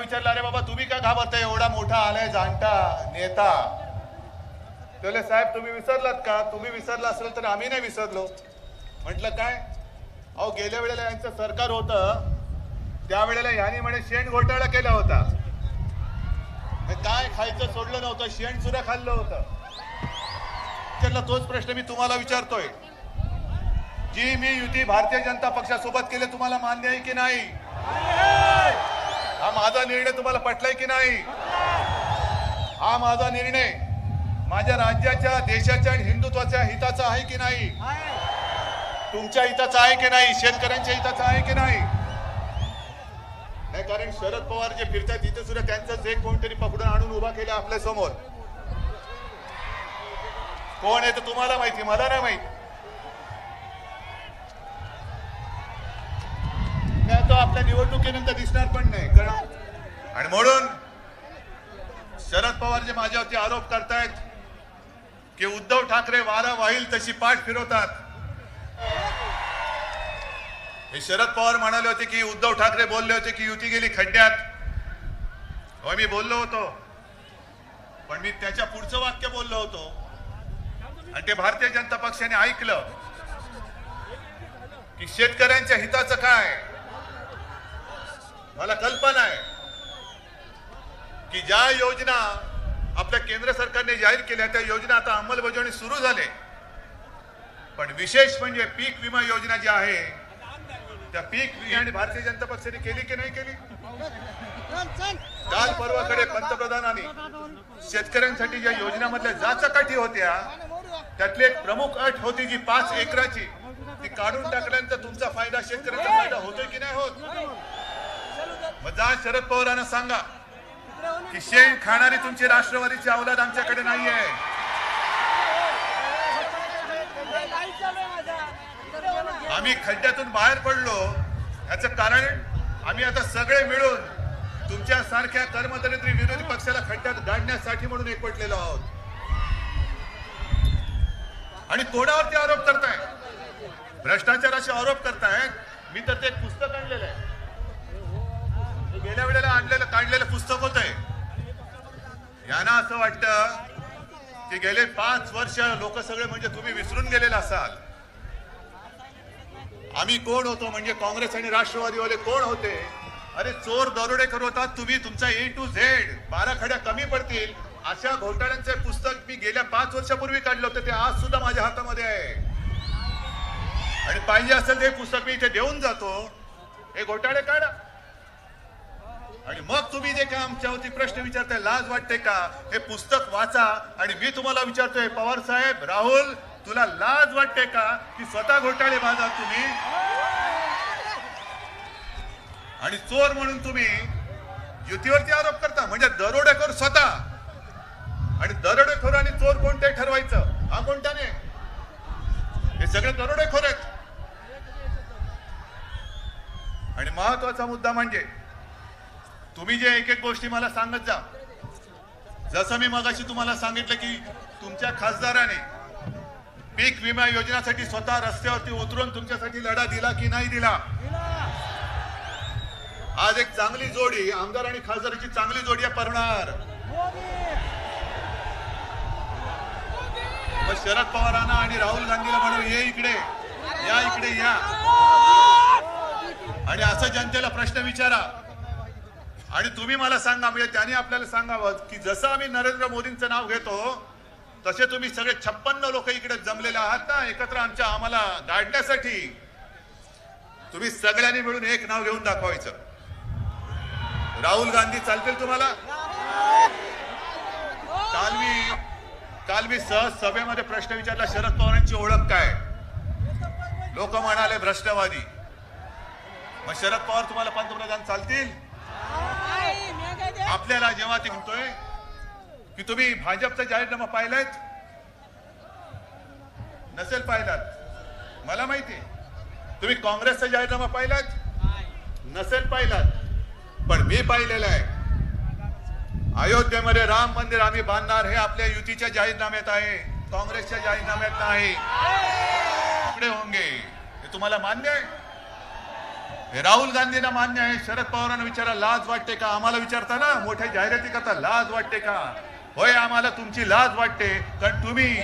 विचारलं अरे बाबा तुम्ही का घाबरताय? एवढा मोठा आलाय जाणता नेता. त्याला साहेब तुम्ही विसरलात का? तुम्ही विसरला असेल तर आम्ही नाही विसरलो. म्हटलं काय? अहो गेल्या वेळेला यांचं सरकार होतं. त्यावेळेला यांनी म्हणे शेण घोटाळा केला होता. काय? खायचं सोडलं नव्हतं. शेण सुद्धा खाल्लं होतं. त्याला तोच प्रश्न मी तुम्हाला विचारतोय. जी मी युती भारतीय जनता पक्षासोबत केले तुम्हाला मान्य आहे की नाही? हा माझा निर्णय तुम्हाला पटलाय की नाही? हा माझा निर्णय माझ्या राज्याच्या देशाच्या आणि हिंदुत्वाच्या हिताचा आहे की नाही? तुमच्या हिताचा आहे की नाही? शेतकऱ्यांच्या हिताचा आहे की नाही? नाही कारण शरद पवार जे फिरतात तिथे सुद्धा त्यांचंच एक कोणतरी पकडून आणून उभा केला आपल्यासमोर. कोण आहे तर तुम्हाला माहिती मला नाही माहिती. आता निवडणुकीनंतर दिसणार पण नाही कारण आणि म्हणून शरद पवार जे माझ्यावरती आरोप करतायत की उद्धव ठाकरे वारा वाहील तशी पाठ फिरवतात. हे शरद पवार म्हणाले होते की उद्धव ठाकरे बोलले होते की युती गेली खड्ड्यात. हो मी बोललो होतो. पण मी त्याच्या पुढचं वाक्य बोललो होतो. आणि ते भारतीय जनता पक्षाने ऐकलं की शेतकऱ्यांच्या हिताचं काय? मला कल्पना आहे की ज्या योजना आपल्या केंद्र सरकारने जाहीर केल्या त्या योजना आता अंमलबजावणी सुरू झाले. पण विशेष म्हणजे पीक विमा योजना जी आहे त्या पीक आणि भारतीय जनता पक्षाने केली की नाही केली? काल पर्वाकडे पंतप्रधानांनी शेतकऱ्यांसाठी ज्या योजनामधल्या जाचकाठी होत्या त्यातली एक प्रमुख अट होती जी पाच एकराची ती काढून टाकल्यानंतर तुमचा फायदा शेतकऱ्यांचा फायदा होतोय की नाही होत? मग जा शरद पवारांना सांगा की शेण खाणारी तुमची राष्ट्रवादीची अवलाद आमच्याकडे नाहीये. आम्ही खड्ड्यातून बाहेर पडलो. याचं कारण आम्ही आता सगळे मिळून तुमच्या सारख्या कर्मदरिद्री विरोधी पक्षाला खड्ड्यात गाडण्यासाठी म्हणून एकवटलेलो आहोत. आणि कोणावरती आरोप करताय भ्रष्टाचाराचे आरोप करतायत. मी तर ते पुस्तक आणलेलं आहे. गेल्या वेळेला आणलेलं काढलेलं पुस्तक होत आहे यांना असं वाटतं की गेले पाच वर्ष लोक सगळे म्हणजे तुम्ही विसरून गेलेले असाल. आम्ही कोण होतो म्हणजे काँग्रेस आणि राष्ट्रवादीवाले कोण होते? अरे चोर दरोडे होतात तुम्ही तुमचा ए टू झेड बारा खड्या कमी पडतील. अशा घोटाळ्यांचे पुस्तक मी गेल्या पाच वर्षापूर्वी काढलं होतं ते आज सुद्धा माझ्या हातामध्ये आहे. आणि पाहिजे असेल ते पुस्तक मी इथे देऊन जातो. हे घोटाळे काढा. आणि मग तुम्ही जे काय आमच्यावरती प्रश्न विचारताय लाज वाटते का? हे पुस्तक वाचा आणि मी तुम्हाला विचारतोय पवार साहेब राहुल तुला लाज वाटते का की स्वतः घोटाळे बाजा तुम्ही? आणि चोर म्हणून तुम्ही युतीवरती आरोप करता म्हणजे दरोडेखोर स्वतः. आणि दरोडेखोर आणि चोर कोणते ठरवायचं? हा कोणता नाही? हे सगळे दरोडेखोर आहेत. आणि महत्त्वाचा मुद्दा म्हणजे तुम्ही जे एक एक गोष्टी मला सांगत जा. जसं मी मगाशी तुम्हाला सांगितलं की तुमच्या खासदाराने पीक विमा योजनेसाठी स्वतः रस्त्यावरती उतरून तुमच्यासाठी लढा दिला की नाही दिला? आज एक चांगली जोडी आमदार आणि खासदाराची चांगली जोडी आहे परणार. मग शरद पवारांना आणि राहुल गांधीला म्हणून ये इकडे या इकडे या. आणि असं जनतेला प्रश्न विचारा. आणि तुम्ही मला सांगा म्हणजे त्याने आपल्याला सांगावं की जसं आम्ही नरेंद्र मोदींचं नाव घेतो तसे तुम्ही सगळे छप्पन्न लोक इकडे जमलेले आहात ना एकत्र आमच्या आम्हाला गाडण्यासाठी. तुम्ही सगळ्यांनी मिळून एक नाव घेऊन दाखवायचं. राहुल गांधी चालतील तुम्हाला? काल मी काल मी सहज सभेमध्ये प्रश्न विचारला शरद पवारांची ओळख काय? लोक म्हणाले भ्रष्टवादी. मग शरद पवार तुम्हाला पंतप्रधान चालतील? आपल्याला जेव्हा ते म्हणतोय की तुम्ही भाजपचा जाहीरनामा पाहिलायत नसेल पाहिलात. मला माहिती तुम्ही काँग्रेसचा जाहीरनामा पाहिलात नसेल पाहिलात. पण मी पाहिलेलं आहे. अयोध्येमध्ये राम मंदिर आम्ही बांधणार हे आपल्या युतीच्या जाहीरनाम्यात आहे. काँग्रेसच्या जाहीरनाम्यात नाही. इकडे होंगे? हे तुम्हाला मान्य आहे? हे राहुल गांधींना मान्य आहे. शरद पवारांना विचारा लाज वाटते का? आम्हाला विचारता ना मोठ्या जाहिराती करता लाज वाटते का? होय आम्हाला तुमची लाज वाटते कारण तुम्ही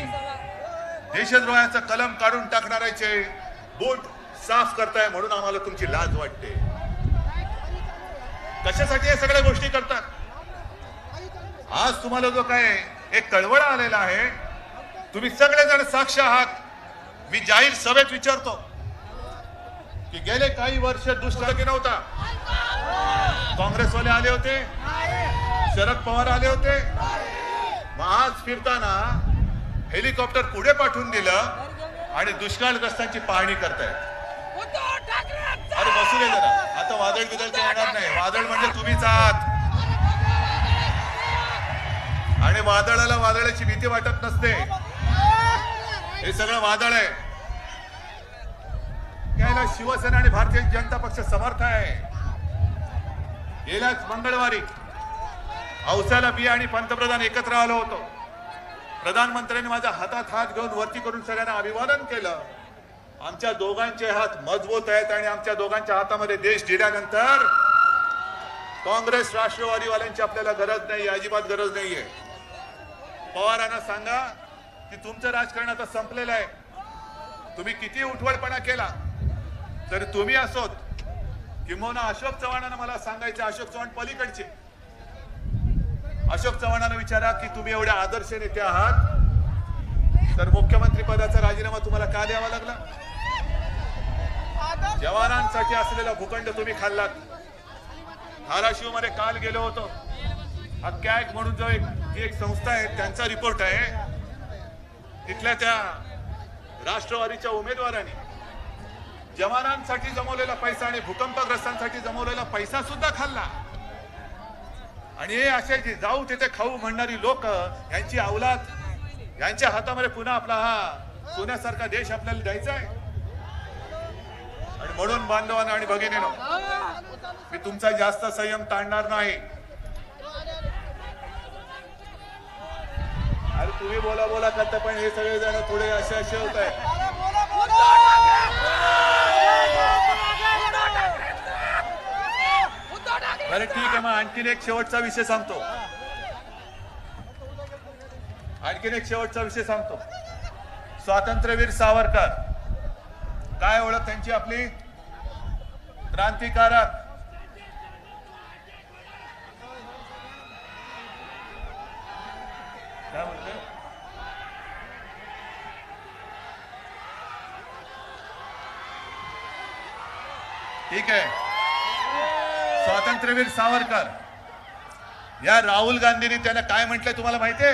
देशद्रोहाचं कलम काढून टाकणाऱ्याचे बोट साफ करताय म्हणून आम्हाला तुमची लाज वाटते. कशासाठी या सगळ्या गोष्टी करतात? आज तुम्हाला जो काय एक कळवळा आलेला आहे तुम्ही सगळेजण साक्ष आहात. मी जाहीर सभेत विचारतो. की गेले काही वर्ष दुष्काळ नव्हता. काँग्रेसवाले आले होते. शरद पवार आले होते. मग आज फिरताना हेलिकॉप्टर पुढे पाठवून दिलं आणि दुष्काळग्रस्तांची पाहणी करतायत. अरे बसू दे जरा. आता वादळ बिदळ काही येणार नाही. वादळ म्हणजे तुम्हीच आहात. आणि वादळाला वादळाची भीती वाटत नसते. हे सगळं वादळ आहे. यायला शिवसेना आणि भारतीय जनता पक्ष समर्थ आहे. गेल्याच मंगळवारी औसाला बिया आणि पंतप्रधान एकत्र आलो होतो. प्रधानमंत्र्यांनी माझ्या हातात हात घेऊन वरती करून सगळ्यांना अभिवादन केलं. आमच्या दोघांचे हात मजबूत आहेत आणि आमच्या दोघांच्या हातामध्ये देश दिल्यानंतर काँग्रेस राष्ट्रवादीवाल्यांची आपल्याला गरज नाही अजिबात गरज नाहीये. पवारांना सांगा की तुमचं राजकारण आता संपलेलं आहे. तुम्ही किती उठवडपणा केला? तर तुम्ही असोत किंबहुना अशोक चव्हाणांना मला सांगायचे अशोक चव्हाण पलीकडचे. अशोक चव्हाणांना विचारा की तुम्ही एवढे आदर्श नेते आहात. तर मुख्यमंत्री पदाचा राजीनामा तुम्हाला का द्यावा लागला? जवानांसाठी असलेला भूखंड तुम्ही खाल्लात. धाराशिवमध्ये काल गेलो होतो. हा कॅग म्हणून जो एक एक संस्था आहे त्यांचा रिपोर्ट आहे. तिथल्या त्या राष्ट्रवादीच्या उमेदवारांनी जवानांसाठी जमवलेला पैसा आणि भूकंपग्रस्तांसाठी जमवलेला पैसा सुद्धा खाल्ला. आणि हे असे जे जाऊ तिथे खाऊ म्हणणारी लोक यांची अवलाद यांच्या हातामध्ये पुन्हा आपला हा सोन्यासारखा देश आपल्याला द्यायचा आहे. आणि म्हणून बांधवांना आणि भगिनीनो मी तुमचा जास्त संयम ताणणार नाही. अरे तुम्ही बोला बोला करता पण हे सगळे जण थोडे असे असे होत आहे अरे बरं ठीक आहे मग आणखीन एक शेवटचा विषय सांगतो. आणखीन एक शेवटचा विषय सांगतो. स्वातंत्र्यवीर सावरकर काय ओळख त्यांची आपली? क्रांतिकारक. काय बोलतोय ठीक आहे. स्वातंत्र्यवीर सावरकर. या राहुल गांधींनी त्याला काय म्हटलंय तुम्हाला माहितीये?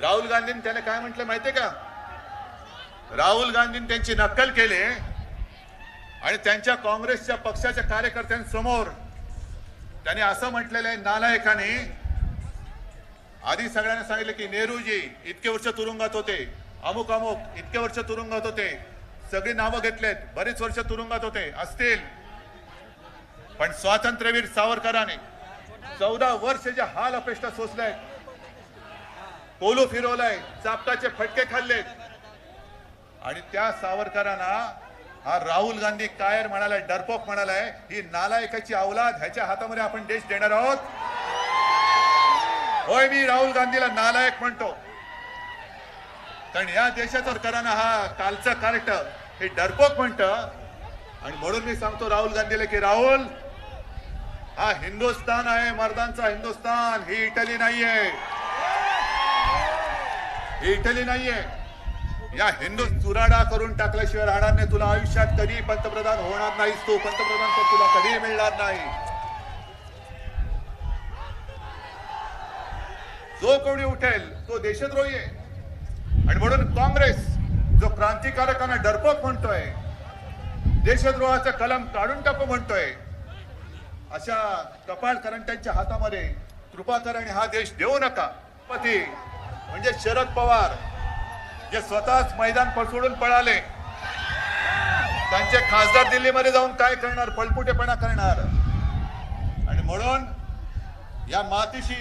राहुल गांधींनी त्याला काय म्हटलं माहितीये का? राहुल गांधींनी त्यांची नक्कल केली आणि त्यांच्या काँग्रेसच्या पक्षाच्या कार्यकर्त्यांसमोर त्यांनी असं म्हटलेलं आहे नालायकाने. आधी सगळ्यांना सांगितलं की नेहरूजी इतके वर्ष तुरुंगात होते. अमुक अमुक इतके वर्ष तुरुंगात होते. सगळी नावं घेतलेत. बरेच वर्ष तुरुंगात होते. असतील. पण स्वातंत्र्यवीर सावरकरांनी चौदा वर्ष जे हाल अपेष्टा सोसल्यात पोलो फिरवलाय चापटाचे फटके खाल्ले आणि त्या सावरकरांना हा राहुल गांधी कायर म्हणालाय डरपोक म्हणालाय ही नालायकाची अवलाद ह्याच्या हातामध्ये आपण देश देणार आहोत. होय मी राहुल गांधीला नालायक म्हणतो. कारण या देशाचा कराना हा कालचा कार्ट हे डरपोक म्हणत. आणि म्हणून मी सांगतो राहुल गांधीला की राहुल हा हिंदुस्थान आहे मर्दांचा हिंदुस्थान. ही इटली नाहीये. ही इटली नाहीये. या हिंदू चुराडा करून टाकल्याशिवाय राहणार नाही. तुला आयुष्यात कधी पंतप्रधान होणार नाहीस तू. पंतप्रधान तर तुला कधी मिळणार नाही. जो कोणी उठेल तो देशद्रोही आहे. आणि म्हणून काँग्रेस जो क्रांतिकारकांना डरपोक म्हणतोय देशद्रोहाचा कलम काढून टाकू म्हणतोय अशा कपाळ करंट्यांच्या हातामध्ये कृपाकरण आणि हा देश देऊ नका. पती म्हणजे शरद पवार जे स्वतःच मैदान सोडून पळाले त्यांचे खासदार दिल्लीमध्ये जाऊन काय करणार? पळपुटेपणा करणार. आणि म्हणून या मातीशी